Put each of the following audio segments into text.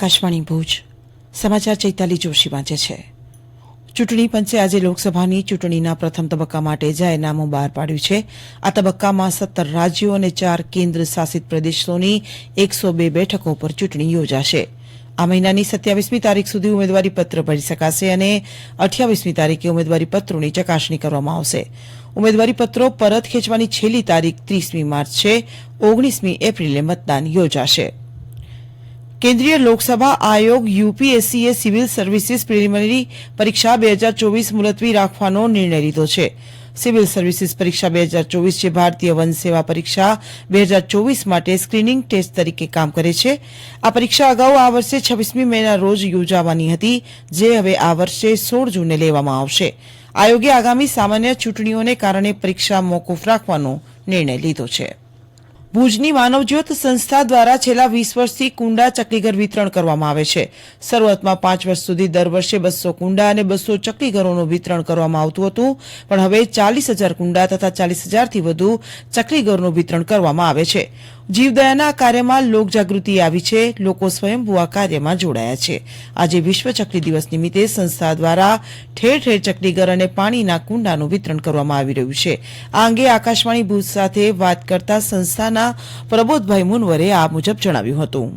આકાશવાણી ભુજ. સમાચાર ચૈતાલી જોશી વાંચે છે. ચૂંટણી પંચે આજે લોકસભાની ચૂંટણીના પ્રથમ તબક્કા માટે જાહેરનામું બહાર પાડ્યું છે. આ તબક્કામાં સત્તર રાજ્યો અને ચાર કેન્દ્ર શાસિત પ્રદેશોની એકસો બે બેઠકો પર ચૂંટણી યોજાશે. આ મહિનાની સત્યાવીસમી તારીખ સુધી ઉમેદવારી પત્ર ભરી શકાશે અને અઠ્યાવીસમી તારીખે ઉમેદવારી પત્રોની ચકાસણી કરવામાં આવશે. ઉમેદવારી પત્રો પરત ખેંચવાની છેલ્લી તારીખ ત્રીસમી માર્ચ છે. ઓગણીસમી એપ્રિલે મતદાન યોજાશે. કેન્દ્રીય લોકસભા આયોગ યુપીએસસીએ સિવિલ સર્વિસીસ પ્રિલિમિનરી પરીક્ષા બે હજાર ચોવીસ મુલતવી રાખવાનો નિર્ણય લીધો છે. સિવિલ સર્વિસીસ પરીક્ષા બે હજાર ચોવીસ જે ભારતીય વન સેવા પરીક્ષા બે હજાર ચોવીસ માટે સ્ક્રીનિંગ ટેસ્ટ તરીકે કામ કરે છે. આ પરીક્ષા અગાઉ આ વર્ષે છવ્વીસમી મેના રોજ યોજાવાની હતી, જે હવે આ વર્ષે સોળ જૂને લેવામાં આવશે. આયોગે આગામી સામાન્ય ચૂંટણીઓને કારણે પરીક્ષા મોકૂફ રાખવાનો નિર્ણય લીધો છે. ભુજની માનવજ્યોત સંસ્થા દ્વારા છેલ્લા વીસ વર્ષથી કુંડા ચકલીઘર વિતરણ કરવામાં આવે છે. શરૂઆતમાં પાંચ વર્ષ સુધી દર વર્ષે બસો કુંડા અને બસો ચકલીઘરોનું વિતરણ કરવામાં આવતું હતું, પણ હવે ચાલીસ હજાર કુંડા તથા ચાલીસ હજારથી વધુ ચકલીઘરનું વિતરણ કરવામાં આવે છે. જીવદયાના કાર્યમાં લોકજાગૃતિ આવી છે. લોકો સ્વયંભૂ આ કાર્યમાં જોડાયા છે. આજે વિશ્વ ચકલી દિવસ નિમિત્તે સંસ્થા દ્વારા ઠેર ઠેર ચકલીઘર અને પાણીના કુંડાનું વિતરણ કરવામાં આવી રહ્યું છે. આ અંગે આકાશવાણી ભુજ સાથે વાત કરતા સંસ્થાના પ્રબોધભાઈ મુનવરે આ મુજબ જણાવ્યું હતું.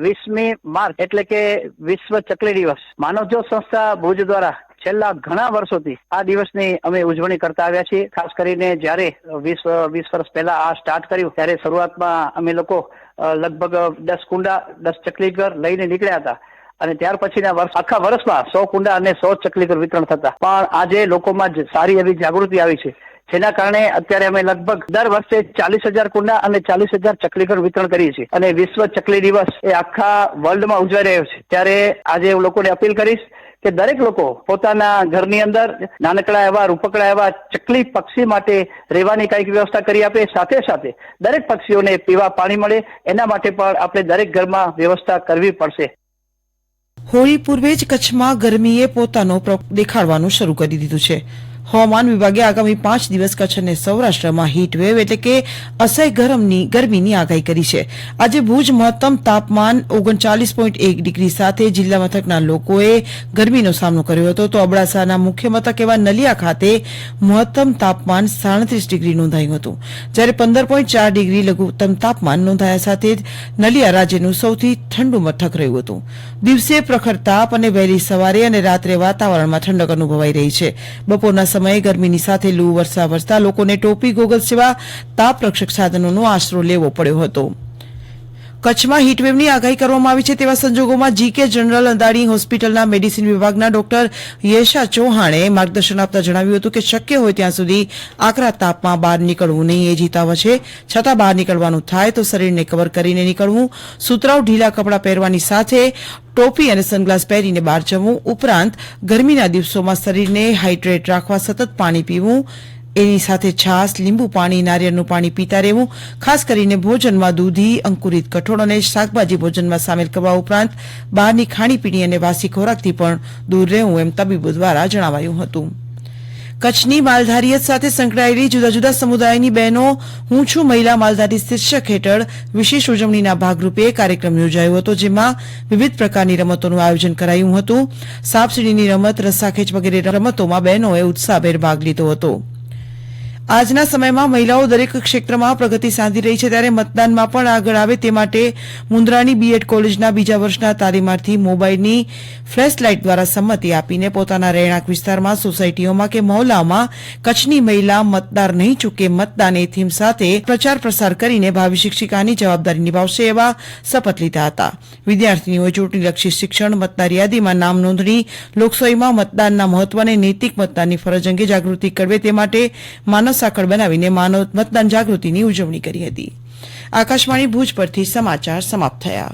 વીસમી માર્ચ એટલે કે વિશ્વ ચકલી દિવસ. માનવજો સંસ્થા ભુજ દ્વારા છેલ્લા ઘણા વર્ષોથી આ દિવસની અમે ઉજવણી કરતા આવ્યા છીએ. ખાસ કરીને જ્યારે વીસ વીસ વર્ષ પહેલા આ સ્ટાર્ટ કર્યું, ત્યારે શરૂઆતમાં અમે લોકો લગભગ દસ કુંડા, દસ ચકલીઘર લઈને નીકળ્યા હતા. અને ત્યાર પછીના વર્ષ, આખા વર્ષમાં સો કુંડા અને સો ચકલીઘર વિતરણ થતા. પણ આજે લોકોમાં સારી એવી જાગૃતિ આવી છે. જેના કારણે અત્યારે અમે લગભગ દર વર્ષે ચાલીસ હજાર કુંડા અને ચાલીસ હજાર ચકલીઘર વિતરણ કરીએ છીએ. અને વિશ્વ ચકલી દિવસ એ આખા વર્લ્ડમાં ઉજવાઈ રહ્યો છે. ત્યારે આજે હું લોકોને અપીલ કરીશ કે દરેક લોકો પોતાના ઘરની અંદર નાનકડા એવા, રૂપકડા એવા ચકલી પક્ષી માટે રહેવાની કંઈક વ્યવસ્થા કરી આપે. સાથે સાથે દરેક પક્ષીઓને પીવા પાણી મળે. એના માટે પણ આપણે દરેક ઘરમાં વ્યવસ્થા કરવી પડશે. હોળી પૂર્વે જ કચ્છમાં ગરમીએ પોતાનો દેખાડવાનું શરૂ કરી દીધું છે. હવામાન વિભાગે આગામી પાંચ દિવસ કચ્છ અને સૌરાષ્ટ્રમાં હીટવેવ એટલે કે અસહ્ય ગરમની, ગરમીની આગાહી કરી છે. આજે ભુજ મહત્તમ તાપમાન ઓગણચાલીસ પોઈન્ટ એક ડિગ્રી સાથે જિલ્લા મથકના લોકોએ ગરમીનો સામનો કર્યો હતો. તો અબડાસાના મુખ્ય મથક એવા નલિયા ખાતે મહત્તમ તાપમાન સાડત્રીસ ડિગ્રી નોંધાયું હતું. જ્યારે પંદર પોઈન્ટ ચાર ડિગ્રી લઘુત્તમ તાપમાન નોંધાયા સાથે જ નલિયા રાજ્યનું સૌથી ઠંડુ મથક રહ્યું હતું. દિવસે પ્રખર તાપ અને વહેલી સવારે અને રાત્રે વાતાવરણમાં ઠંડક અનુભવાઈ રહી છે. બપોરના સમયે ગરમીની સાથે લૂ વરસા વરસતા લોકોને ટોપી, ગોગલ્સ જેવા તાપ રક્ષક સાધનોનો આશરો લેવો પડ્યો હતો. કચ્છમાં હીટવેવની આગાહી કરવામાં આવી છે તેવા સંજોગોમાં જીકે જનરલ અંદાણી હોસ્પિટલના મેડિસિન વિભાગના ડોક્ટર યેશા ચૌહાણે માર્ગદર્શન આપતા જણાવ્યું હતું કે શક્ય હોય ત્યાં સુધી આકરા તાપમાં બહાર નીકળવું નહીં. એ જીતાવ છે. છતાં બહાર નીકળવાનું થાય તો શરીરને કવર કરીને નીકળવું. સુતરાઉ ઢીલા કપડાં પહેરવાની સાથે ટોપી અને સનગ્લાસ પહેરીને બહાર જવું. ઉપરાંત ગરમીના દિવસોમાં શરીરને હાઇડ્રેટ રાખવા, સતત પાણી પીવું. એની સાથે છાશ, લીંબુ પાણી, નારિયેળનું પાણી પીતા રહેવું, ખાસ કરીને ભોજનમાં દૂધી, અંકુરિત કઠોળ અને શાકભાજી ભોજનમાં સામેલ કરવા ઉપરાંત બહારની ખાણીપીણી અને વાસી ખોરાકથી પણ દૂર રહેવું એમ તબીબો દ્વારા જણાવાયું હતું. કચ્છની માલધારીયત સાથે સંકળાયેલી જુદા જુદા સમુદાયની બહેનો, હું છું મહિલા માલધારી શીર્ષક હેઠળ વિશેષ ઉજવણીના ભાગરૂપે કાર્યક્રમ યોજાયો હતો, જેમાં વિવિધ પ્રકારની રમતોનું આયોજન કરાયું હતું. સાપસીડીની રમત, રસ્સાખેંચ વગેરે રમતોમાં બહેનોએ ઉત્સાહભેર ભાગ લીધો હતો. આજના સમયમાં મહિલાઓ દરેક ક્ષેત્રમાં પ્રગતિ સાધી રહી છે ત્યારે મતદાનમાં પણ આગળ આવે તે માટે મુન્દ્રાની બીએડ કોલેજના બીજા વર્ષના તાલીમાર્થી મોબાઈલની ફ્લેશ લાઇટ દ્વારા સંમતિ આપીને પોતાના રહેણાંક વિસ્તારમાં સોસાયટીઓમાં કે મહોલ્લામાં કચ્છની મહિલા મતદાર નહીં ચૂકે મતદાન એ થીમ સાથે પ્રચાર પ્રસાર કરીને ભાવિ શિક્ષિકાની જવાબદારી નિભાવશે એવા શપથ લીધા હતા. વિદ્યાર્થીનીઓએ ચૂંટણીલક્ષી શિક્ષણ, મતદાર યાદીમાં નામ નોંધણી, લોકશાહીમાં મતદાનના મહત્વ અને નૈતિક મતદાનની ફરજ અંગે જાગૃતિ કરવે તે માટે માનવ સાંકળ બનાવીને માનવ મતદાન જાગૃતિની ઉજવણી કરી હતી. આકાશવાણી ભુજ પરથી સમાચાર સમાપ્ત થયા.